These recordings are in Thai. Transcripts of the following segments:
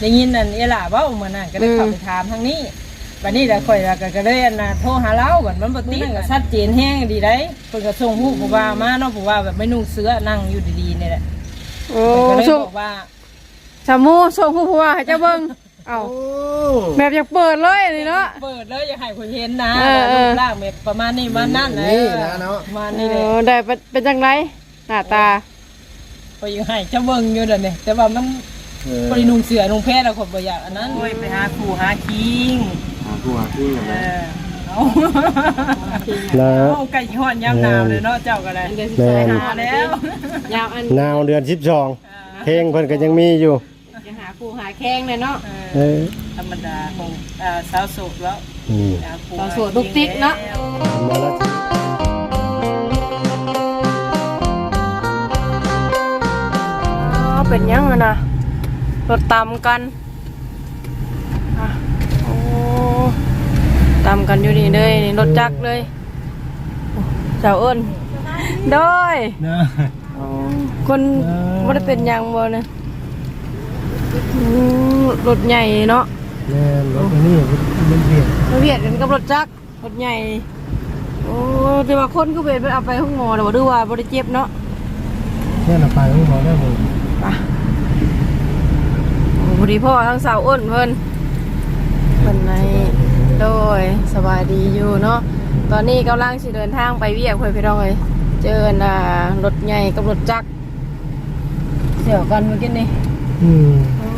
ได้ยินนั่นเอล่าเว้ามานั่นก็เลยเข้าไปถามทางนี้บัดนี้แล้วข่อยก็ก็เลยอันน่ะโทรหาเราบัดมันบ่ติดก็ชัดเจนแฮงดีได้เพิ่นก็ส่งผู้ผู้ว่ามาเนาะผู้ว่าแบบไม่นุ่งเสื้อนั่งอยู่ดีๆนี่แหละโอ้ก็เลยส่งบอกว่าสามูส่งผู้ผู้ว่าให้เจ้าเบิ่งเอ้าแบบอยากเปิดเลยนี่เนาะเปิดเลยอยากให้คนเห็นนะเออเอรูอปร่างแบบประมาณนี้มานั่นเลยนี่นะเนาะประมาณเอนี้เลยอได้เป็นเป็นจังไรหน้าตาพอยังให้เจ้าเบิ่งอยู่เดี๋ยวนี้แต่ว่ามัน เออพอดีนุ่งเสื้อนุ่งแพรแล้วคนบ่อยากอันนั้นโอ้ยไปหาครูหาคิงหาตัวขึ้นกันเอนะอเอาแล้วเอาไก่หอนยามหนาวเลยเนาะเจ้าก็ได้เดือนสิบแม่สายนหามาแล้แล้วยาวอันนาวเดือนสิบสองเพลงเพิ่นก็ยังมีอยู่จะหาคู่หาแข้งเลยเนาะเอเอออธรรมดาของอ่าสาวโสดแล้วอืมหาครูตอนสวดลูกติ๊กเนาะมาแล้วอ๋อเป็นยังไงนะ รถตำกันอะโอ้ตำกันอยู่นี่เลยนี่รถจักรเลยโอ้เจ้าเอิญโดยนะอ๋อคนไม่ได้เป็นหยังบ่เนี่ยอืมรถใหญ่เนาะแม่นรถอันนี้มันเบียดมาเวียดกันกับรถจักรรถใหญ่ โอ้แต่ว่าคนก็เวทไปเอาไปห้องหมอแต่ว่าดูว่าบริเจ็บเนาะแค่น่ะไปของหมอได้หมด ไปโอ้ พอดีพ่อทั้งสาวอ้นเพิ่นเพิ่นในโดยสบายดีอยู่เนาะตอนนี้กำลังสิเดินทางไปเวียกเพื่อนพี่น้องเลยเจอน่ะรถใหญ่กับรถจักรเสี่ยวกันเมื่อกี้นี่อืมโอ้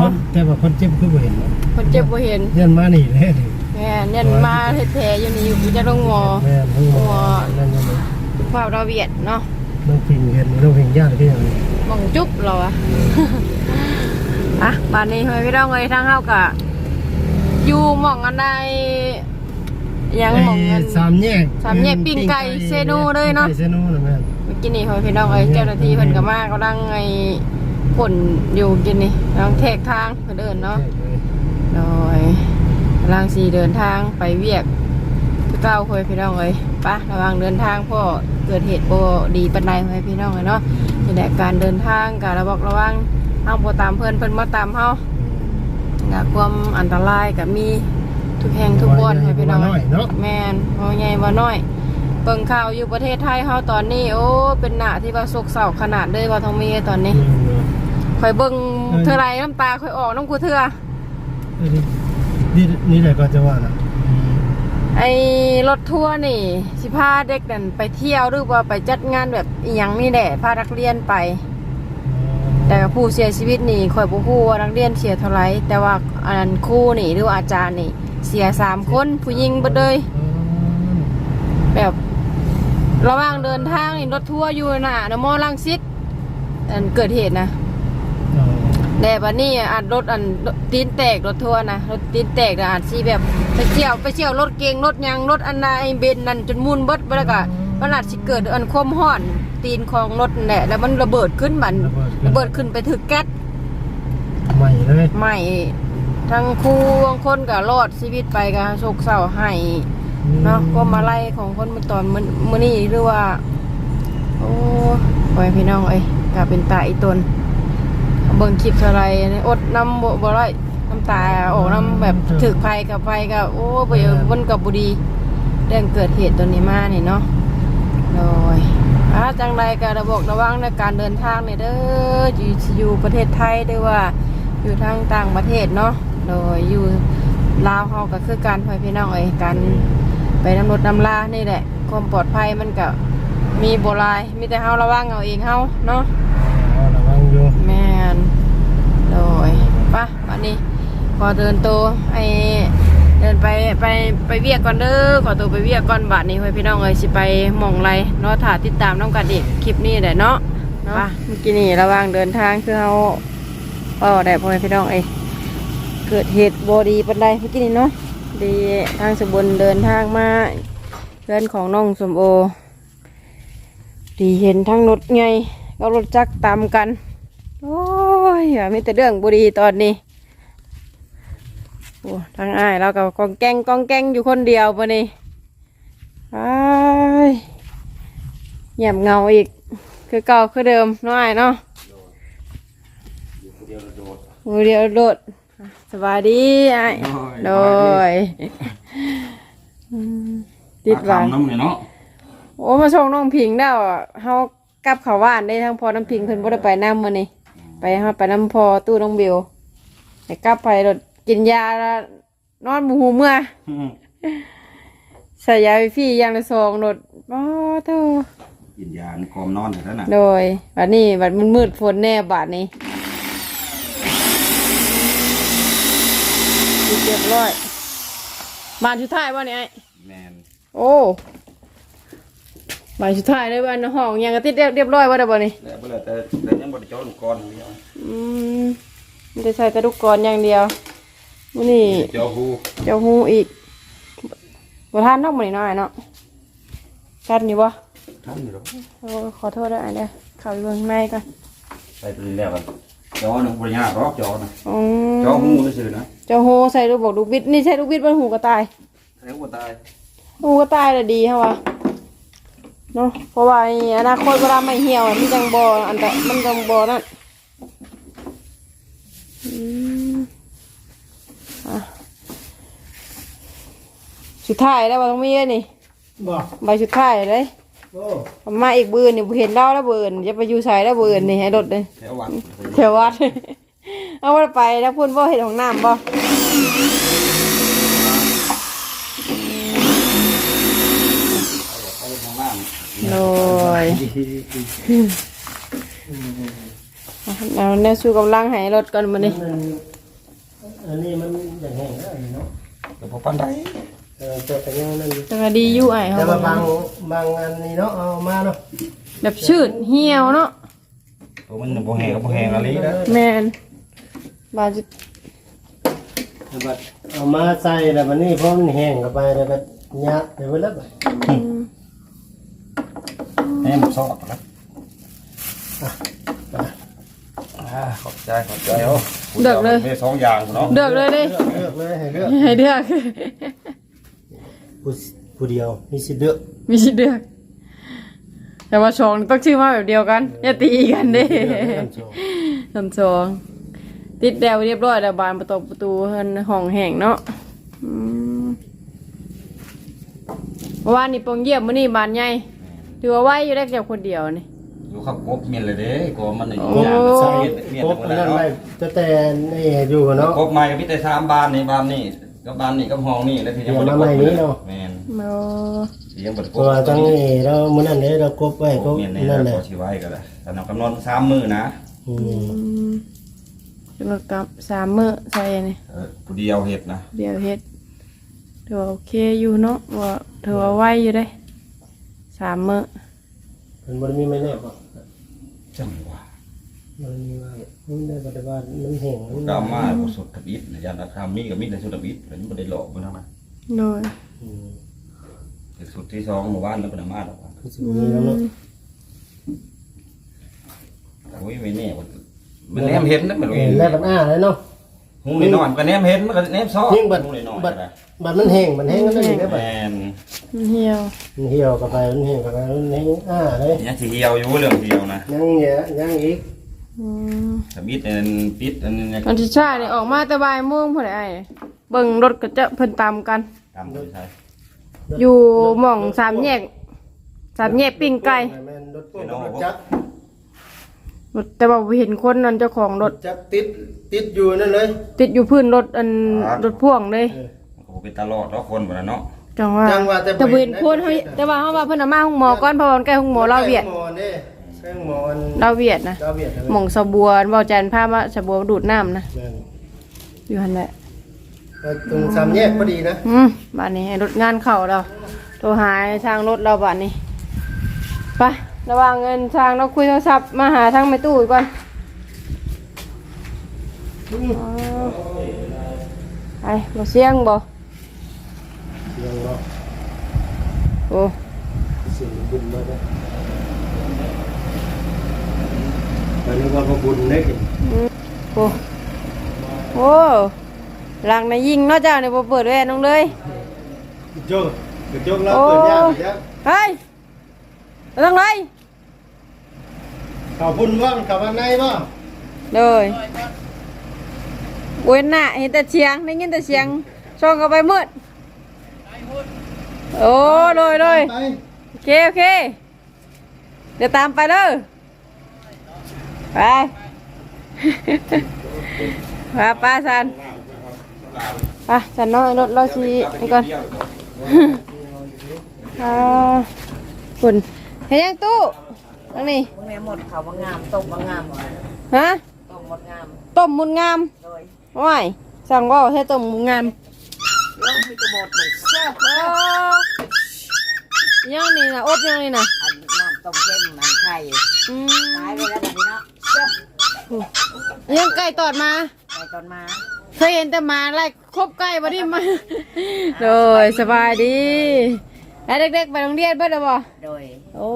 คนแต่ว่าคนเจ็บคือบ่เห็นเนาะคนเจ็บบ่เห็นยันมานี่แหละนี่แม่เนี่ยมาเฮ็ดแผลอยู่นี่อยู่จะลงหมอแม่นทั้งหมดโอ้นั่นยังไงฟ้าวดาวเวียดเนาะน้องพิงเห็นน้องพิงญาติที่ยัง มองจุ๊บเราอะ อะบ้านนี้เฮ้ยพี่น้องเอ้ยทางเฮากะอยู่หม่องอันใดยังหม่องอัน สามแยกสามแยกปิ้งไก่เซนูเลยเนาะ ปิ้งไก่เซนูน่ะแม่นเมื่อกี้นี่เฮ้ยพี่น้องเอ้ยเจ้าหน้าที่เพิ่นก็มากำลังไอ้ผลอยู่กินนี่กำลังแทกทางเพิ่นเดินเนาะโดยกำลังสีเดินทางไปเวียกคือเก้าเฮ้ยพี่น้องเอ้ยไประวังเดินทางเพราะเกิดเหตุบ่ดีปานใดเฮ้ยพี่น้องเอ้ยเนาะนี่แหละการเดินทางการระวังระวัง เฮาบ่ตามเพิ่นเพิ่นมาตามเฮากับความอันตรายกับมีทุกแห่งทุกบอนให้พี่น้องว่าน้อยเนาะแมนว่าใหญ่ว่าน้อยเบิ่งข่าวอยู่ประเทศไทยเฮาตอนนี้ โอ้ เป็นหน้าที่ว่าโศกเศร้าขนาดเลยว่าทองมีตอนนี้อืมข่อยเบิ่งเออเท่าไรน้ำตาข่อยออกน้ำกูเถื่อเออนี่นี่นี่แหละก็จะว่าน่ะไอ้รถทัวร์นี่ สิพาเด็กนั่นไปเที่ยวหรือว่าไปจัดงานแบบอีหยังนี่แหละพานักเรียนไป แต่ผู้เสียชีวิตนี่ข่อยบ่ฮู้ว่านักเรียนเสียเท่าไหร่แต่ว่าอันนั้นครูนี่หรือว่าอาจารย์นี่ เสียสามคนผู้หญิงเบิดเลย แบบ ระหว่างเดินทางนี่รถทัวร์อยู่น่ะนมอลังสิตอันเกิดเหตุนะแต่บัดนี้อันรถอันตีนแตกรถทัวร์นะรถตีนแตกน่ะอาจสิแบบไปเที่ยวไปเที่ยวรถเก๋งรถหยังรถอันใดเบนนั่นจนมุนเบิดไปแล้วก็มันอาจสิเกิดอันความร้อน ตีนของรถนั่นแหละแล้วมันระเบิดขึ้นบันระเบิดขึ้นไปถึกแก๊สใหม่เลยใหม่ทั้งคู่บางคนก็รอดชีวิตไปก็โศกเศร้าให้เนาะก็มาไล่ของคนมาตอนมื้อมื้อนี้หรือว่า โอ้ปล่อยพี่น้องเอ้ยกลายเป็นตาอีตนเบิ่งคลิปเท่าไหรนี่อดน้ำบ่บ่ไรน้ำตาออกน้ำแบบถึกภัยกับภัยกับโอ้ไปมันกับบุดีเรื่องเกิดเหตุตัวนี้มานี่เนาะโดย อาจังไรก็ระบอกระวังในการเดินทางเนี่ยเด้ออยู่อยู่ประเทศไทยหรือว่าอยู่ทางต่างประเทศเนาะโดยอยู่ลาวเฮาก็คือการปล่อยพี่น้องเอ้ยการไปน้ำรถน้ำลานี่แหละ ความปลอดภัยมันก็มีโบรายมีแต่เฮาระวังเอาเองเฮาเนาะอ๋อระวังอยู่แม่นโดยปะวันนี้ขอเดินตัวไอ เดินไปไปไปเวียกก่อนเด้อขอตัวไปเวียกก่อนบาทนี้เฮ้ยพี่น้องเอ้ยสิไปหมองไรเนาะถ่าติดตามน้องกันอีกคลิปนี้แหละเนาะเนาะเมื่อกี้นี่ระหว่างเดินทางคือเฮาเออได้พ่อแม่พี่น้องเอ้ยเกิดเหตุบดีปันใดเมื่อกี้นี่เนาะดีทางสมบุญเดินทางมาเพื่อนของน้องสมโอ ดีเห็นทั้งรถไงกับรถจักรตามกัน โอ้ยอย่ามีแต่เรื่องบุรีตอนนี้โอ้ทางอ้ายเรากับกองแกงกองแกงอยู่คนเดียวปะนี่ไอ้ายเงียบเงาอีก คือเก่าคือเดิมเน้อยเนาะมือเดียวโดดสบายดีไอ้โดยอืมติดหวานน้ำเนี่ยเนาะโอ้มาส่งน้องพิงแล้วอะเฮากลับเขาว่านได้ทั้งพอน้ำพิงเพิ่นบ่ได้ไปน้ำมื้อนี้ไปเฮาไปน้ำพอตู้น้องเบลไปกลับไปรถ กินยาแล้วนอนบ่หูเมื่อใส่ยาไปฟรีอย่างละซองรถบ่เท่ากินยานี่กอมนอนอยู่แล้วน่ะโดยบัดนี้บัดมันมืดฝนแน่บาดนี้เรียบร้อยบ้านสุดท้ายบ่เนี่ยไอ้แมนโอ้บ้านสุดท้ายเลยบ้านห้องยังกระติดเรียบเรียบร้อยบ่ได้บ่นี่แล้วบ่เลยแต่แต่ยังบ่ได้เจาะลูกกรเดียวอืมมันจะใส่กระดูกกรอย่างเดียว มื้อนี้เจาะหูเจ้าฮูอีกบ่ทานนอกมื้อนี้น้อยเนาะกันอยู่บ่ท่านอยู่หรอกโอ้ขอโทษด้วยอันเด้อเข้าไปเบิ่งในก่อนไปไปแล้วกันเจาะนึงบ่ยากหรอกเจาะนะอืมเจาะหูซื่อๆนะเจ้าโฮใส่ลูกบอกลูกบิดนี่ใช่ลูกบิดบนหูกระต่ายแล้วบ่ตายหูกระต่ายเลยดีฮะวะเนาะเพราะว่าไอ้อนาคตเวลาไม่เหี่ยวอะมันจังบออันแต่มันจังบอนั่นอืมอะ สุดท้ายแล้วว่าต้องมีเลยนี่บ่ใบสุดท้ายเลยโอ้เอามาอีกเบือนนี่บ่เห็นเล่าแล้วเบือนจะไปอยู่ใส่แล้วเบือนนี่ให้รถเลยแถววัดแถววัด เอาไปไปแล้วพูดว่าเห็นของน้ำบ่ไปทางบ้านโดยเอาเนี่ยสู้กำลังให้รถก่อนมานี่มัน อันนี้มันอย่างแห้งได้เนาะก็บ่ปานใดเออแต่ก็ยังนั่นอยู่จังดีอยู่ไอ้แต่เขาว่าบางบางอันนี่เนาะเอามาเนาะแบบชืดเหี่ยวเนาะตัวมันบ่แห้งก็บ่แห้งอะไรนะแมนบาดจิแต่ว่าเอามาใส่แล้วมันนี่พอมันแห้งเข้าไปแล้วก็ยะเดี๋ยวเวลาไปแหมซอดนะ อ่าขอบใจขอบใจโอ้มีสองอย่างเนาะเลือกเลยดิเลือกเลยให้เลือกให้เลือก ผู้ผู้เดียวมีสิทธิ์เลือกมีสิทธิ์เลือก แต่ว่าชองต้องชื่อมาแบบเดียวกันอย่าตีกันเด้ เลือกให้กันโชว์สันชองติดแดวเรียบร้อยแล้วบานประตูประตูเฮินห้องแห่งเนาะอืมเมื่อวานนี่ปองเยี่ยมมื้อนี้บานใหญ่ถือว่าไหวอยู่ได้เจ้าคนเดียวนี่ อยู่ขับกบเมียนเลยเด้กบมันนี่โอ้อย่างใส่เมียนครบเมียนอันแล้วนั้นเนาะไว้จะแต่นี่อยู่เนาะ กบใหม่กับพี่แต่สามบ้านนี่บ้านนี่กับบ้านนี่กับห้องนี่แล้วที่ยังบ่ได้เดี๋ยวมาใหม่นี้เนาะ แม่นโอ้ที่ยังบ่ได้กเพราะว่าจังนี่เรามื้อนั้นเด้เรากบไว้กก็บเมียนนี่นั่นแหแล้ละวก็สิไว้ก็ได้แต่นำกำหนดสามมื้อนะอืมอืมจำนวนกับสามมื้อใส่นี่ เออผู้เดียวเฮ็ดนะเดี๋ยวเฮ็ดถือว่าโอเคอยู่เนาะว่าถือว่าไหวอยู่ได้สามมื้อมันบ่ได้มีไม่แน่บ่ จังหวะมันมีว่ามันได้บ่ได้ว่ามันแห้งมันดราม่าบ่สุดทบิดนะยันราคามีก็มีแต่สุดทบิดแล้วมันบ่ได้หลอกบ่นำนะโดยอืมแต่สุดที่สองหมู่บ้านแล้วบ่ได้มาดอกว่าคือสิมีแล้วเนาะโอ้ยไม่แน่ว่ามันแนมเห็นนะมันเห็นแล้วมันอ้าเลยเนาะหูนี่นอนมันก็แนมเห็นมันก็แนมซ้อยิ่งบัดหูนี่นอนบัก็ดได้บัดมันแห้งมันแห้งแล้วนี่ได้บัดแม่น มันเหี่ยวมันเหี่ยวกับไปมันแห้งกับไปมันแห้งอ้าเลยยังสิเหี่ยวอยู่เรื่องเดียวนะยังแหยะยังอีกอืมทบิดอันปิดอันนี้ตอนที่ชาเนี่ยออกมาแต่บ่ายโมงพอได้ไอ้เบิ่งรถก็จะเพิ่นตามกัน ตามไปใช่อยู่หม่องสามแยกสามแยกปิ้งไก่แม่นรถพ่วงกับรถจักรรถแต่ว่าบ่เห็นคนนั่นเจ้าของรรถถจักรติดติดอยู่นั่นเลยติดอยู่พื้นรถอันรถพ่วงเลยเออ โอ้เป็นตลอดแล้วคนบ่ล่ะเนาะ จังว่าจังว่าแต่แต่บ่เห็นบ่เห็นคนนะเฮาแต่ว่าเฮาว่าเพิ่นเอามาห้องหมอก่อนเพราะว่ามันใกล้ห้องหมอลาวเวียดหมอเด้ใช่หมออันลาวเวียดนะลาวเวียดนั่นหม่องสะบัวเว้าจันทร์พามาสะบัวดูดน้ำนะแม่นอยู่หั่นแหละแต่ตรงสามแยกพอดีนะอืมบ้านนี้ให้รถงานเข้าแล้วโทรหาทางรถเราบ้านนี้ไประหว่างเงินทางเราคุยโทรศัพท์มาหาทางแม่ตู้อีกก่อนอืมอ๋อไปบ่เสียงบ่เสี ยงเนาะโอ้เสียงบุญมาเด้ออันนี้ว่าพระบุญเด้อโอ้โอ้หลังในะยิงเนาะเจ้าเนี่ยบ่เปิดแว่นน้องเลยกระจกกระจกแล้วเปิดยากจ้ะเฮ้ยไปทางไหนขอบคุณว่าขอบในบ่เลยเว้นหน้าเห็นแต่เสียงได้ยินแต่เสียงช่องเข้าไปมืด โอ้โดยโดยไปโอเคโอเค เดี๋ยวตามไปเด้อไป ไปป้าสันไปสันน้อยรถเราชีนี่ก่อนอ่าฝุ่นเห็นยังตู้ตรงนี้แม่หมดเขาว่างามต้มว่างามฮะต้มหมดงามต้มมุนงามโดยว้ายสั่งว่าให้ต้มมุนงาม เรื่องมีจะหมดเลยเสื้อโอ้ยังนี่นะอบยังนี่นะอันน้ำต้มเค็มมันไข่อืมตายไปแล้วแบบนี้เนาะเสื้อยังไก่ตอดมา ไปตอนมาเคยเห็นแต่หมาไล่ครบไก่บ่ได้มาโดยสบายดีแล้วเด็กๆไปโรงเรียนเบิดแล้วบ่โดยโอ้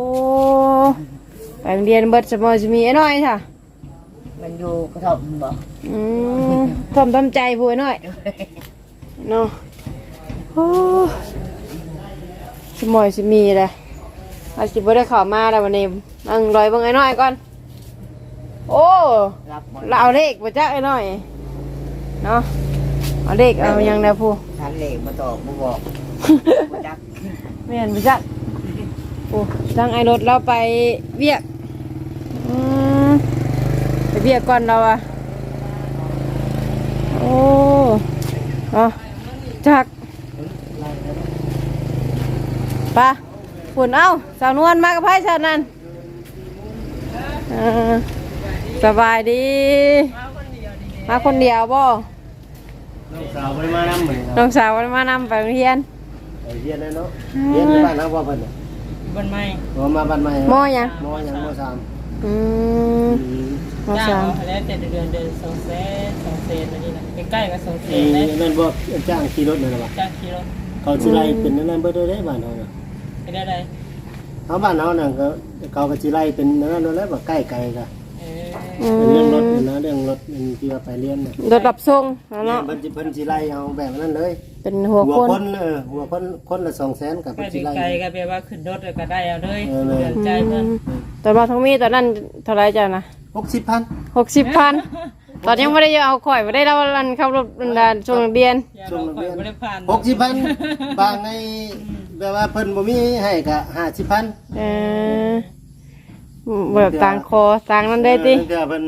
ไปโรงเรียนเบิดสมอจะมีไอ้น้อยค่ะมันอยู่กระท่อมบ่อืมทอมทำใจผู้ไอ้น้อยเนาะ โอ้สมอยจะมีเลยอาจจะบ่ได้เข้ามาแล้ววันนี้นั่งรอยเบิ่งไอ้น้อยก่อน โอ้รับหมดเราเอาเลขมาจ้าไอ้น้อย เนาะเอาเลขเอายังแล้วผู้ทันเหล็กมาตอกมาบอกมาจักไม่เห็นไปจักโอ้ทางไอ้รถเราไปเวียกอืมไปเวียกก่อนเราอะโอ้เนาะจักไปะฝุ่นเอ้าสาวนวลมากับไพ่ชานั่นเออสบายดี มาคนเดียวบ่น้องสาวไปมานำเหมือนน้องสาวมานำไปโรงเรียนไปเรียนนะเนาะเรียนในบ้านเราบ่เพิ่นน่ะบันไม่บ่มาบ้านใหม่มอยังมอยังมอสามอืมมอจ้างสามเขาแล้วแต่เดือนเดือนสองเซนสองเซนอันนี้นะใกล้ๆกับสองเซเอ้นเลยนั่นบ่จ้างขี่รถนั่นน่ะบ่จ้างกิโลเขาสิไล่เป็นนั่นนเบิดเลยเด้บ้านเฮาน่ะ ไปได้ไรเฮาบ้านเฮาน่ะก็เขาก็สิไล่เป็นนั่นนั่นแล้วบ่ใกล้ไกลก็เอออืเป็นเรื่องรถมนี่นะเรื่องรถมันที่ว่าไปเรียนน่ะรถรับส่งแล้วเนาะเพิ่นสิเพิ่นสิไล่เอาแบบนั้นเลย เป็นหัวหัวคนคนเออหัวคนคนละ200,000กับไปเพิ่นสิไล่ ไกลๆก็แปลว่าขึ้นรถแล้วก็ได้เอาเลยเออเลย เดือนใจเพื่อนตอนมาทั้งมีตอนนั้นเท่าไรจ้ะนะ60,000 หกสิบพันตอนยังไม่ได้เอาข่อยไม่ได้เราลันขับรถดันช่วงเรียนอย่าเราคอยไม่ได้ผ่าน 60,000บางใน แบบว่าเพิ่นบ่มีให้ก็50,000เออแบบต่างคอต่างนั้นได้ติเออเพิ่น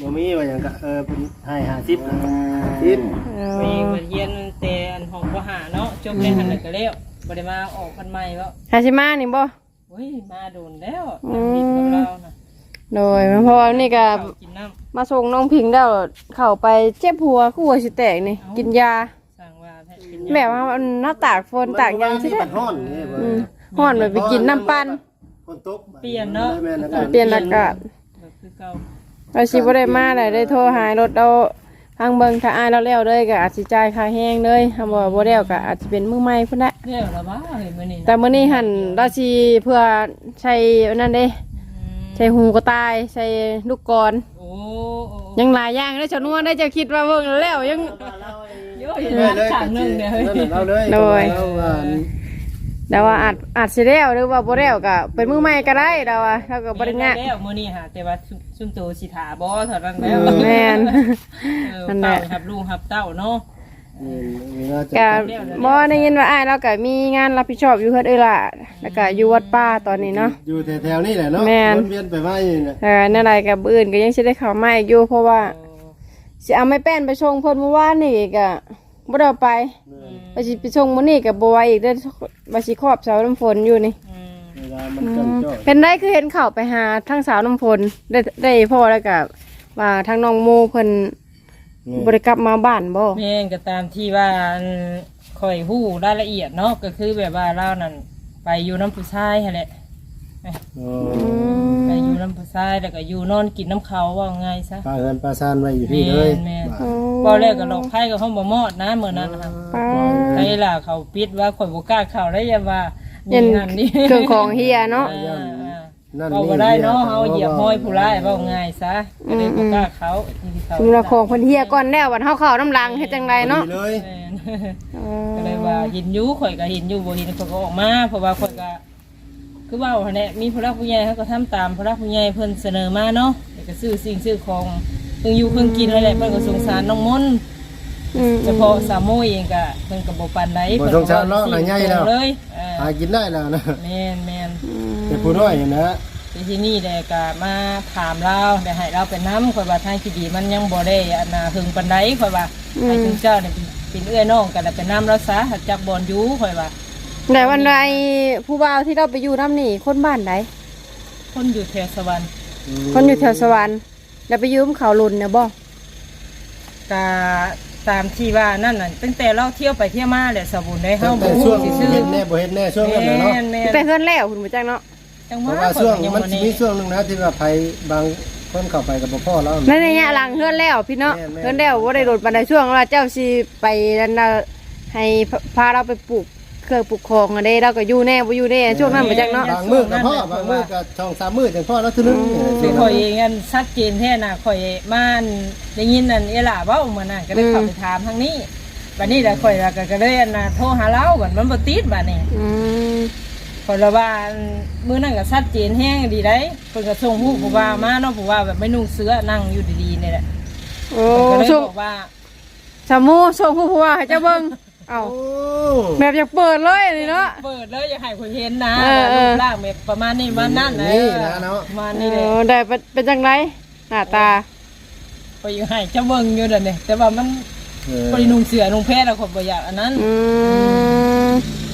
บ่มีว่าหยังก็เออเพิ่นให้50 50เอมีอมาเย็นแต่อันห้องก็หาเนาะจบในหันแล้วก็แล้วบ่ได้มาออกพันใหม่แล้วฮาชิมานี่บ่โอ้ยมาโดนแล้วน้ำพริกกับเรานะโดยเพราะว่านี่ก็ข้าวกินน้มาส่งน้องพิงแล้วเข้าไปเจ็บหัวคู่หัวสิแตกนี่ กินยา แบบว่ามันหน้าตากฝนตากหยังสิที่ได้ปัดฮ้อนนี่บ่อืมฮ้อนไปไปกินน้ำปั่น ฝนตกเปลี่ยนเนาะแม่นอากาศ เปลี่ยนอากาศแบบคือเก่าเราชิบ่ได้มาเลยได้โทรหารถเราทางเบิงถ้าอายเราแล้วเลยก็อาจสิจ่ายค่าแห้งเลยถ้าบ่บ่แล้วก็อาจจะเป็นมือใหม่พุ่นแหละ เรียกแล้วบ้าเห็นมื้อนี้นะแต่มื้อนี้หั่นเราสิเพื่อใช้อันนั้นเด้อืมใช้หูกระต่ายใช้ลูกกลอนโอ้โอ้ยังหลายอย่างเด้อชาวนวลได้จะคิดว่าเบิ่งแล้วยัง โยเห็นเลยขังนึงเนี่ยเฮ้ยนั่นน่ะเราเลยโดย เราว่าแต่ว่าอาจอาจสิแล้วหรือว่าบ่แล้วก็เป็นมือใหม่ก็ได้เราว่าเราก็บ่ได้ยากแล้วมื้อนี้หาแต่ว่าซุซุ่มโตสิถาบ่เท่านั้นแล้วแม่นเออนั่นแหละเต้าครับลูกครับเต้าเนาะ นี่เราจะก็บ่ได้ยินว่าอ้ายเราก็มีงานรับผิดชอบอยู่เฮ็ดเอ้ยล่ะแล้วก็อยู่วัดป่าตอนนี้เนาะ อยู่แถวๆนี่แหละเนาะแม่น วนเวียนไปมาอยู่น่ะเออนั่นอะไรกับอื่นก็ยังสิได้เข้ามาอีกอยู่เพราะว่า สิเอาไม่แป้นไปชงเพิ่นเมื่อวานนี่ก็บ่ได้เอาไปไปสิไปชงมื้อนี้ก็บ่ไหวอีกเด้อว่าสิครอบเสาน้ำฝนอยู่นี่อืมเวลามันจันจ้อยเป็นได้คือเห็นเข้าไปหาทั้งสาวน้ำฝนได้ได้พ่อแล้วก็ว่าทางน้องโมเพิ่นบ่ได้กลับมาบ้านบ่แม่นก็ตามที่ว่าอันข่อยฮู้รายละเอียดเนาะก็คือแบบว่าเรานั่นไปอยู่น้ำผู้ชายหั่นแหละ โอ้อืมไปอยู่น้ำผู้ชายแล้วก็อยู่นอนกินน้ำเขาว่าไงซะ ปลาเงินปลาซานไว้อยู่ที่เลยแม่นอ๋อบ่แรกก็หลอกไพ่กับห้องบ่มอดนะมื้อนั้นนะครับป้าไอ้ล่ะเขาปิดว่าข่อยบ่กล้าเข้าได้ยังว่าเย็นมีนั่นนี่เครื่องของเฮียเนาะอ่านั่นเอาบ่ได้เนาะเฮาเหยียบห้อยผู้ร้ายเว้าง่ายซะก็เลยบ่กล้าเข้าที่เขาสมมุติว่าของเพิ่นเฮียก่อนแล้ววันเฮาเข้าน้ำลังเฮ็ดจังไดเนาะพอดีเลยแม่นอ๋อก็เลยว่าเห็นอยู่ข่อยก็เห็นอยู่บ่เห็นข่อยก็ออกมาเพราะว่าข่อยก็ คือว่าหั่นแหละมีผู้รักผู้ใหญ่เขาก็ทำตามผู้รักผู้ใหญ่เพิ่นเสนอมาเนาะแล้วก็ซื้อสิ่งซื้อของเพิ่งอยู่เพิ่งกินนั่นแหละเพิ่นก็สงสารน้องมนต์อืมเฉพาะสามโมเองก็เพิ่นก็บ่ปานใดบ่สงสารเนาะหน่อยใหญ่แล้ว เลยเออหากินได้แล้วนะแม่นแม่นแต่ผู้น้อยนะทีที่นี่แหละก็มาถามเราได้ให้เราเป็นน้ำข่อยว่าทางที่ดีมันยังบ่ได้อันน่ะหึงปานใดข่อยว่าให้ถึงเจ้าเนี่ยเป็นเป็นเอื้อน้องกันแล้วเป็นน้ำเราซะหัดจักบอลอยู่ข่อยว่า แต่วันใดผู้บ่าวที่เราไปอยู่น้ำนี่คนบ้านใดคนอยู่แถวสวรรค์คนอยู่แถวสวรรค์แล้วไปยืมเขาลุนเนี่ยบ่ก็ตามที่ว่านั่นน่ะตั้งแต่เราเที่ยวไปเที่ยวมาแหละสบุญได้ตั้เฮางแต่บ่ช่วงฮู้สิซื้อเฮ็ดแน่บ่เฮ็ดแน่ช่วงนั้นน่ะเนาะแม่นแม่นไปเฮือนแล้วคุณผู้จักเนาะจังเพว่าราะว่าช่วงข่อยก็ยังมันบ่สิแน่มีช่วงหนึงนะที่ว่าภัยบางคนเข้าไปกับบ่พ่อแล้วในระยะหลังเฮือนแล้วพี่เนาะแม่นแม่นเฮือนแล้วบ่ได้โดดบันไดช่วงว่าเจ้าสิไปนั่นน่ะให้พาเราไปปลูก เครื่องปลูกของอันใดเราก็อยู่แน่บ่อยู่แน่ช่วงนั้นบ่จักเนาะบางมื้อกับพ่อบางมื้อกับช่องสามมื้อจังพ่อแล้วทีนึงคือข่อยเองอันชัดเจนแท้น่ะข่อยมาอันได้ยินนั่นเอล่าเว้ามานั่นก็ได้เข้าไปถามทางนี้บัดนี้แล้วข่อยก็ก็เลยอันน่ะโทรหาเราบัดมันบ่ติดบัดนี้อืมข่อยละว่าอันมื้อนั้นก็ชัดเจนแฮงดีได้เพิ่นก็ส่งผู้ผู้ว่ามาเนาะผู้ว่าแบบไม่นุ่งเสื้อนั่งอยู่ดีๆนี่แหละโอ้เพิ่นก็เลยส่งบอกว่าสามูส่งผู้ผู้ว่าให้เจ้าเบิ่ง เอ้าโอ้แบบอยากเปิดเลยนี่เนาะ เปิดเลยอยากให้คนเห็นนะเออเออรูปร่างแบบประมาณนี้ประมาณนั้นนี่นะเนาะ ประมาณเอนี้เลยอได้เป็นเป็นจังไดหน้าตา ไปอยู่ให้เจ้าเบิ่งอยู่เด้อนี่แต่ว่ามันเออบ่ได้นุ่งเสื้อนุ่งแพรแล้วคนบ่อยากอันนั้นอืม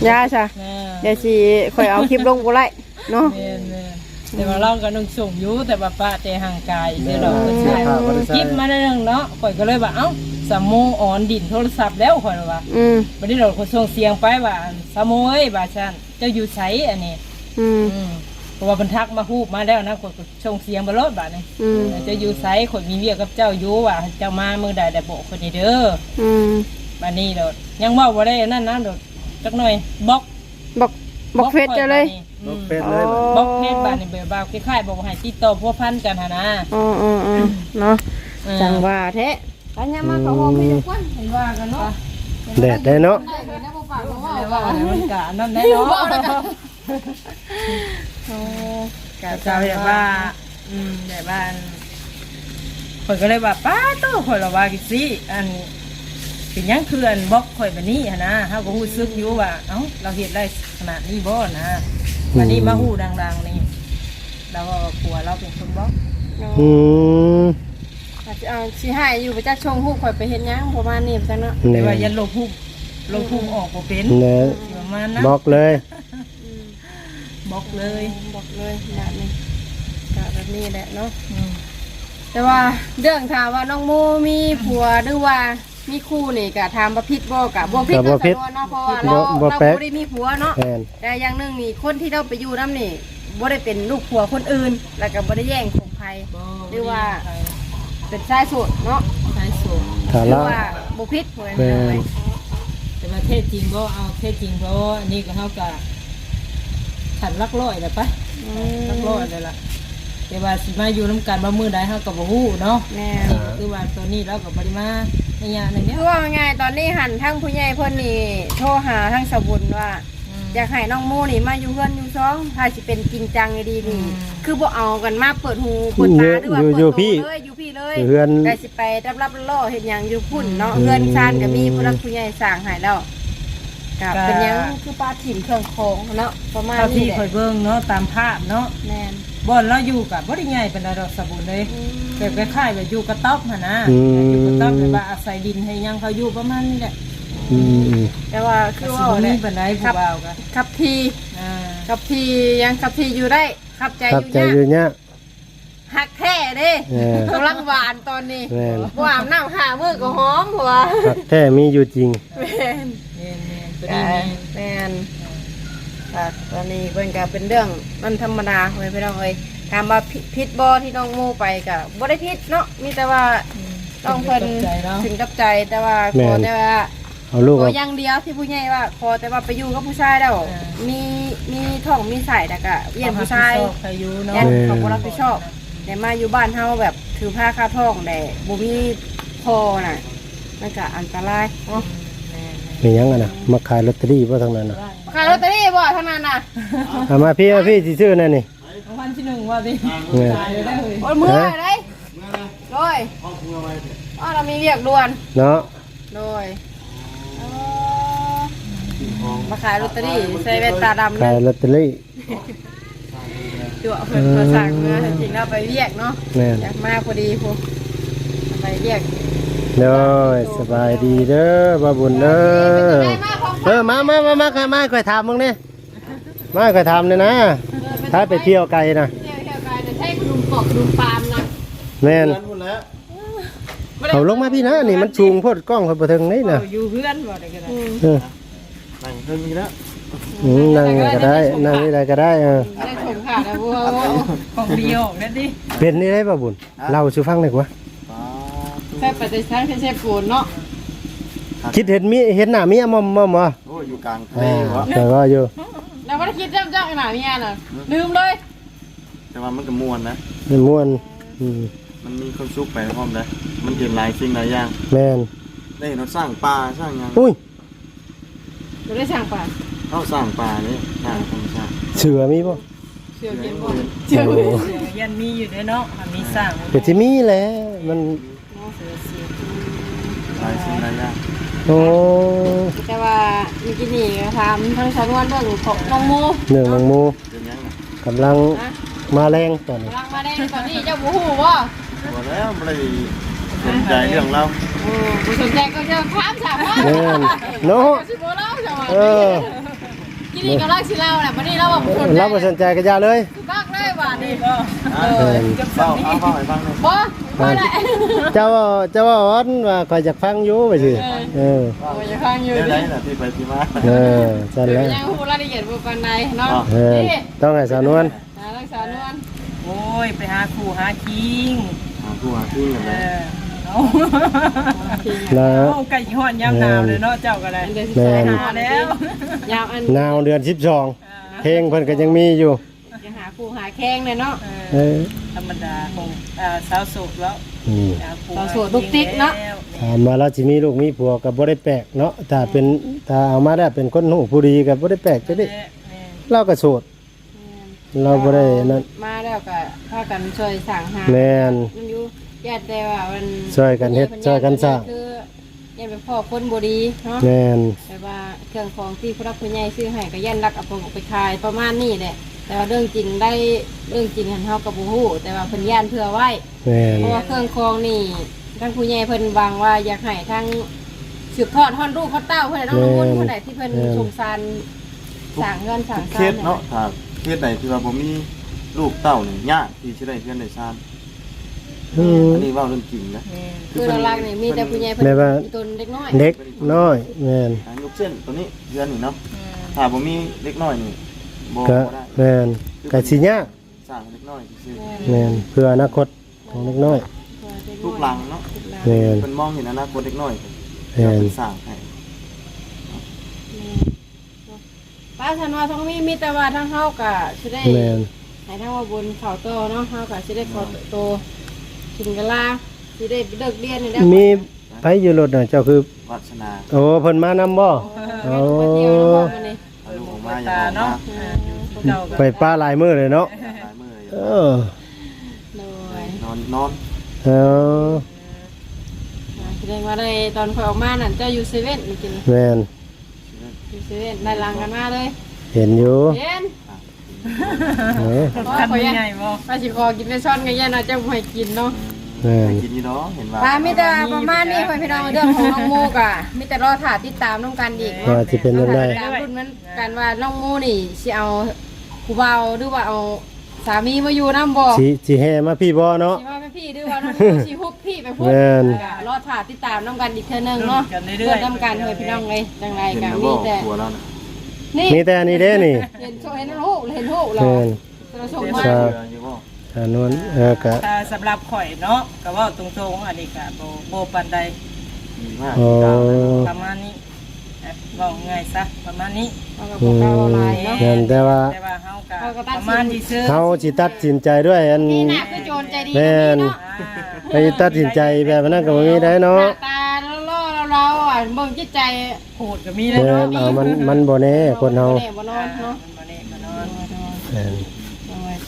ยาจ้ะนะเดี๋ยวสิค่อยเอาคลิปลงกูไล่เนาะ แม่นๆแต่ว่าเราก็นุ่งส่งอยู่แต่ว่าป้าแต่ห่างกายเดี๋ยวเราก็เสื้อใช้ผ้าบ่ได้คใส่ลิปมาได้เรื่องเนาะข่อยก็เลยว่าเอ้า สามโมออนดินโทรศัพท์แล้วข่อยว่าอืมบัดนี้เราก็ส่งเสียงไปว่าสามโมเอ้ยบาชันเจ้าอยู่ไสอันนี้อืม อืมเพราะว่าเพิ่นทักมาฮูบมาแล้วนะข่อยก็ส่งเสียงบ่รอดบาดนี้อืม เจ้าอยู่ไสข่อยมีเวียกกับเจ้าอยู่ว่าเจ้ามามื้อใดได้บอกคนนี้เด้ออืมบัดนี้โดดยังเว้าบ่ได้อันนั่นนะโดดจักหน่อยบล็อกบอกบอกเฟซเจ้าเลยลอืบมเฟซเลยบล็อกเพจบาดนี้เบบ่าวคล้ายๆบอกว่าให้ติดต่อพัวพันกันหั่นนะ อ๋ออ๋ออ๋อเนาะเออจังว่าแท้ ปัญญามาเขาห้องพี่ทุกคนเห็นว่ากันเนาะแดดได้เนาะได้เห็นนะบ่ปากบ่ว่าแต่ว่าอันนั้นมันก็อันนั้นได้เนาะโอ้กะจะแบบว่า อืมแบบว่าอันข่อยก็เลยว่าป้าโตข่อยละว่ากิสิอันเป็นหยังคืออันบล็อกข่อยแบบนี้หั้นนะเฮาก็ฮู้ซึกอยู่ว่าเอ้าเราเฮ็ดได้ขนาดนี้บ่นะวันนี้มาฮู้ดังๆนี่เราก็กลัวเราเป็นคนบล็อก อืมอาจจะ เอาสิให้อยู่ไปจักชงฮู้ข่อยไปเฮ็ดหยังประมาณนี้จังเนาะแต่แน่ว่ายันลบฮู้ลบฮู้ออกบ่เป็นแน่ประมาณนั้นบอกเลยบล็อกเลยบอกเลยแบบนี้ก็แบบนี้แหละเนาะอืมแต่ว่าเรื่องถามว่าน้องโมมีผัวหรือว่ามีคู่นี่ก็ถามว่าผิดบ่กะบ่ผิดก็บ่ผิดเนาะเพราะว่าเราบ่เราแปลกบ่ได้มีผัวเนาะ แม่นแต่อย่างหนึงนี่คนที่เราไปอยู่น้ำนี่บ่ได้เป็นลูกผัวคนอื่น แล้วก็บ่ได้แย่งของใคร บ่หรือว่า เป็นชายโสดเนาะใช้สูงถ้าหรืเราอว่าบ่ผิดผัวแม่นี่เลยแต่ว่าเทศจริงบ่เอาเทศจริงเพราะว่าอันนี้ก็เฮาก็ขันลักร้อยแล้วปะอืลักร้อยมเลยล่ะแต่ว่าสิมาอยู่น้ำกันบ่มื้อใดเฮาก็บ่ฮู้เนาะแม่นี่ก็คือว่าตัวนี้เราก็บ่ได้มาในยามในเนี้ยคือว่าไงตอนนี้หันทั้งผู้ใหญ่เพิ่นนี่โทรหาทั้งสบุญว่า อยากให้น้องโมนี่มาอยู่เพื่อนอยู่ซ้องถ้าสิเป็นจริงจังดีๆนี่ คือบ่เอากันมาเปิดหูเปิดตาหรือว่าอยู่เปิดอยู่โตพี่เลยอยู่พี่เลยอยู่เฮือนแต่สิไปรับรับล่อเห็นหยังอยู่พุ่นเนาะเฮือนซานก็มีผู้รักผู้ใหญ่สร้างให้แล้วกับเป็นหยังคือปลาถิ่นเครื่องของเนาะประมาณเท่านี้ที่แหละข่อยเบิ่งเนาะตามภาพเนาะแม่นบ่อนเราอยู่กับบ่ได้ใหญ่ปานใดดอกสะบุญเลยอืมแบบคล้ายๆแบบอยู่กระต๊อบหั่นนะอืมอยู่กระต๊อบแบบว่าอาศัยดินให้ยังเขาอยู่ประมาณนี้แหละ อืมแต่ว่าคืคืออว่าว่านี่เนี่ยปานใดผู้บ่าวก็ขับทีอ่าขับทียังขับทีอยู่ได้ขับใจคอรับยู่ใจเนี่ยอยู่เนี่ยหักแท้เด้เออกำลังหวานตอนนี้แม่น บ่อาบน้ำหามือก็หอมผัวหักแท้มีอยู่จริง แม่นแม่นๆตัวนี้แม่นแม่นค่ะตอนนี้เพิ่นก็เป็นเรื่องมันธรรมดาเลยพี่น้องเอ้ยถามว่าผิดผิดบ่ที่น้องโมไปก็บ่ได้ผิดเนาะมีแต่ว่า ต้องเพิ่นตกใจเนาะถึงกับใจแต่ว่าแม่ขอนแต่ว่า เอาลูกขอเอา อย่างเดียวที่ผู้ใหญ่ว่าขอแต่ว่าไปอยู่กับผู้ชายแล้วมีมีท้องมีใส่แต่ก็เวียนผู้ชายเขรับผิดชอบใครอยู่เนาะยันเขาบ่รับผิดชอบแต่มาอยู่บ้านเฮาแบบถือผ้าคาท้องได้บ่มีพอน่ะมันก็อันตรายเนาะเป็นหยังอะนะมาขายลอตเตอรี่บ่ทางนั้นน่ะขายลอตเตอรี่บ่เท่านั้นน่ะเอามาพี่เอาพี่สิซื้อนั่นนี่รางวัลที่หนึ่งว่าดิเออตายเลยได้เลยโอ้ยมืออะไรเลยโดยอ๋อเรามีเรียกด่วนเนาะโดโดยเออ มาขายลอตเตอรี่ใส่แว่นตาดำขายเลยลอตเตอรี่จั่วเพิ่นมาสั่งเมื่อจริงๆเราไปเรียกเนาะแม่นอยากมาพอดีพวกไปเรียกเด้อสบายดีเด้อบ่าบุญเด้อเออมามามามามามาค่อยถามมึงนี่มาค่อยถามเลยนะถ้าไปเที่ยวไกลนะเที่ยวเที่ยวไกลแต่ใช่ดุมกอกดุมปาล์มนะแม่นเอาลงมาพี่นะนี่มันชูงโพดกล้องค่อยบ่ถึงนี่น่ะอยู่เพื่อนบ่ได้ก็ได้เออ นั่งเพิ่มอีกแล้วอืมนั่งนี่ก็ได้ นั่งนี่ได้ก็ได้เออได้ชมค่ะนะบัวของดีออกนั่นดิเป็นนี่ได้บ่บุญเล่าสู่ฟังหน่อยกว่าใช่ปฏิสังใช่ปูนเนาะคิดเห็นมีเห็นหน้าเมียมอมมอมบ่โอ้ยอยู่กลางทะเลอ่าวะแต่ว่าอยู่แล้ววันคิดจ้ำจ้ำหนาเมียน่ะลืมเลยแต่ว่ามันก็ม่วนนะมันม่วนอืมมันมีความสุขไปพร้อมนะมันเห็นหลายสิ่งหลายอย่างแม่นได้เห็นเราสร้างป่าสร้างหยังอุ้ย เราได้สั่งป่ะเขาสร้างป่านี่สร้างธรรมชาติเสือมีบ่เชื่อเห็เย็นนบ่บ่เชื่อโอ้เย็นเสือยันมีอยู่เด้อเนาะอันมีสร้างก็สิมีแหละมันเสือเสือหลายสิ่งหลายอย่างโอ้แต่ว่าเมื่อกี้นี่ถามทั้งชาวบ้านเรื่องของน้องมูเรื่องของหมูเป็นหยังน่ะกำลังมาแรงตอนนี้กำลังมาได้ตอนนี้เจ้าบูฮูบ่บอกแล้วไม่ได้สนใจเรื่องเราโอ้บ่สนใจก็จะถามถามว่าแม่นเนาะ สิบ่เล่าจังหวะ เออกินนี่กำลังสิเล่าแหละวันนี้เราบอกบ่สนใจเราบ่สนใจก็อย่าเลยบักได้บาดนี่ก็อะเออเฝ้าเอาเฝ้าให้ฟังหน่อยบ่บ่ได้เจ้าว่าเจ้าว่าอ้อนว่าข่อยจะฟังอยู่ไปสิเออโอ้ยจะฟังอยู่เดี๋ยวไหนดิน่ะที่ไปที่มาเออจันเดี๋ยวแล้วยังฮู้รายละเอียดบ่ปานใดเนาะเออนี่ต้องให้สาวนวลหารักษานวลโอ้ยไปหาครูหาคิงหาผู้หาที่กันเอเลย อเอาแล้วเอาไก่ฮ้อนยามหนาวเลยเนาะเจ้าก็ได้อันเดือนแม่นหาแล้ว ยาวอันหนาวเดือน12เพลงเพิ่นก็ยังมีอยู่จะหาคู่หาแข้งเลยเนาะ เอเอออธรรมดาของอ่าสาวโสดแล้วอืมหาครูสาวโสดลูกติ๊กเนาะแล้วถามมาแล้วสิมีลูกมีผัวก็บ่ได้แปลกเนาะถ้าเป็นถ้าเอามาได้เป็นคนหูผู้ดีก็บ่ได้แปลกจังได๋แม่แม่เราก็โสดเราบ่ได้นั่นมาแล้วก็พากันช่วยสั่งหาแม่นมันอยู่ ญาติแต่ว่ามันช่วยกันเฮ็ดช่วยกันสร้าง คือยันเป็นพ่อคนบ่ดีเนาะแม่นแต่ว่าเครื่องของที่ผู้รักผู้ใหญ่ซื้อให้ก็ยันรักเอาไปไปขายประมาณนี้แหละแต่ว่าเรื่องจริงได้เรื่องจริงหันเฮากับบ่ฮู้แต่ว่าเพิ่นย่านเพื่อไว้ แม่นเพราะว่าเครื่องคองนี่ทั้งผู้ใหญ่เพิ่นวางว่าอยากให้ทั้งสืบทอดทอดลูกทอดเต้าเพิ่นน้องน้ำมนต์เพิ่นใดที่เพิ่นสงสารสร้างเงินสร้างเคซานสเนาะถ้าเคสใดที่ว่าผมมีลูกเต้าเนี่ยยากที่จะได้เพื่อนได้ชาน อืมอันนี้เว่าเรื่องจริงนะแม่คือหลักๆนี่มีแต่ผู้ใหญ่เพิ่นแม่ว่ามีตนเด็กน้อยเด็กน้อยแม่นอะยกเส้นตัวนี้เดือนนี่เนาะถ้าผมมีเล็กน้อยนี่บ่ก็บ่ได้แม่นก็สิยากสร้างให้เล็กน้อยซื่อแม่นเพื่ออนาคตของเด็กน้อยๆลูกหลังเนาะแม่นเป็นมองเห็นอนาคตเล็กน้อยแม่นเป็นสร้างให้ป้าฉันว่าทั้งมีมีแต่ว่าทั้งเฮาก็สิได้แม่นให้ทั้งว่าบนเขาโตเนาะเฮาก็สิได้เขาโต กินกะลาสิได้เลิกเรียนนี่ได้มีไผอยู่รถน่ะเจ้าคือวัฒนาโอ้เพิ่นมานำบ่โอ้เที่ยวเนาะมื้อนี้เอาลูกออกมาอย่าตาออกมาเนาะอ่าอยู่พวกเราก็ไปป้าหลายมื้อเลยเนาะหลายมื้อเออย่าอโดยนอนนอนเออแสดงว่าได้ตอนข่อยออกมานั่นเจ้าอยู่เซเว่นนี่กินแม่นอยู่เซเว่นได้ลังกันมาเลยเห็นอยู่เย็น เออคันใหญ่บ่ป้าสิขอกินในช้อนกันยันเอาเจ้าบ่ให้กินเนาะแม่น กินอยู่เนาะเห็นว่าป้ามีแต่ประมาณนี้พ่อพี่น้องเรื่องของน้องโมกะมีแต่รอถ่าติดตามน้องกันอีกว่าสิเป็นจังได ตามรุ่นมันกันว่าน้องโมนี่สิเอาผู้เบาหรือว่าเอาสามีมาอยู่น้ำบ่สิสิแห่มาพี่บ่เนาะสิว่าเป็นพี่หรือว่าน้องโมสิฮุบพี่ไปพูดแม่นก็รอถ่าติดตามน้องกันอีกเทื่อนึงเนาะกันเพื่เรื่ออยๆนำกันเฮ้ยพี่น้องเลยจังไรเห็นกัแล้นวมีบ่แต่กลัวแล้วนะ นี่มีแต่อันนี้เด้นี่เห็นโชว์เห็นหูเห็นหูเราแม่นเราส่งมาครับเชื่ออยู่บ่สานวนเออก็ถ้าสำหรับข่อยเนาะก็เว่าตรงๆอันนี้ก็บ่บ่ปานใดดีมากโอ้ประมาณนี้เอ้ยเว้าง่ายซะประมาณนี้เราก็บอกเราอะไรเนาะแม่นแต่ว่าแต่ว่าเฮาก็เฮาก็ตัปดระสินมาณที่ซื้อเขาสิตัดสินใจด้วยอัน นี่น่ะคือโจรใจดีแม่น เนาะอ่าไปตัดสินใจแบบนั้นก็บ่มีได้หเนาะน้าตาล่อเรา เราอะเบิ่งจิตใจโหดก็มีแล้วแม่เนาะนเอามันมันบ่แน่คนเฮาบ่แบ่นอนเนาะมันบ่ได้มานอนแม่น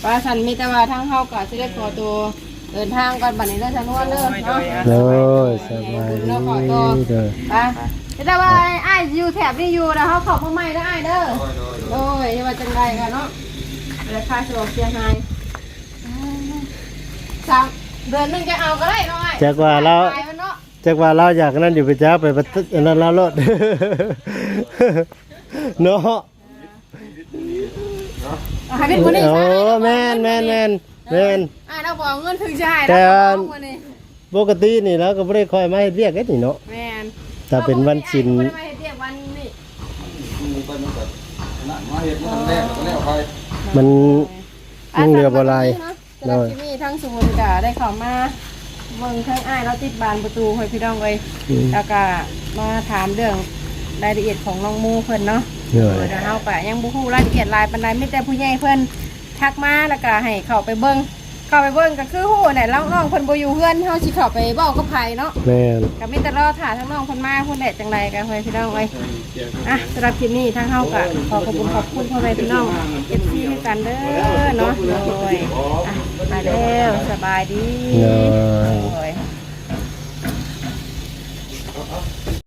ป้าสันมีแต่ว่าทั้งเฮากับสิได้ขอตัวเดินทางก่อนบัดนี้เด้อชานวนเด้อเนาะ โอ้ยสบายดีเด้อไปแต่ว่าอ้ายอยู่แถบนี้อยู่นะเขาขอบมาใหม่ได้อ้ายเด้อโอ้ยอย่าว่าจังไรกันเนาะราคาสะดวกเสียหายสามเดือนหนึงจะเอาก็ได้เนาะอ้ายจักว่าเรา ขายมันเนาะจักว่าเราอยากนั่นอยู่ไปจ้าไปประตูนั่นเราโลดเนาะเอาให้เป็นคนนี้โอ้ซะแม่นแม่นแม่นแม่นอ้ายเราบอกเงินถึงจะให้แต่เราว่าบอกวันนี้ปกตินี่เราก็บ่ได้ค่อยมาเฮ็ดเวียกเฮ็ดนี่เนาะแม่นถ้าเป็นวันศิลไม่ป์ได้มาเฮ็ดเรียกวันนี้มาเห็ดมันแรกก็แล้วไปมันยังเหลือบ่หลายสำหรับที่นี่ทั้งสมุนกาได้เข้ามา เบิ่งทั้งอ้ายเราติดบานประตูให้พี่น้องเอ้ยอืม แล้วก็มาถามเรื่องรายละเอียดของน้องมูเพิ่นเนาะ เหนื่อยเดี๋ยวเฮาก็ยังบ่ฮู้รายละเอียดหลายปานใดมีแต่ผู้ใหญ่เพิ่นทักมาแล้วก็ให้เข้าไปเบิ่ง เข้าไปเบิ่งก็คือฮู้แหละน้องๆเพิ่นบ่อยู่เฮือนเฮาสิเข้าไปเว้ากับไผเนาะแม่นก็มีแต่รอถ่าทั้งน้องเพิ่นมาเพิ่นแหละจังไดกันเฮ้ยพี่น้องเอ้ยอะสำหรับคลิปนี้ทางเฮาก็ขอขอบคุณขอบคุณพ่อแม่พี่น้อง FC ด้วยกันเด้อเนาะโดยอะมาแล้วสบายดีเหนื่อย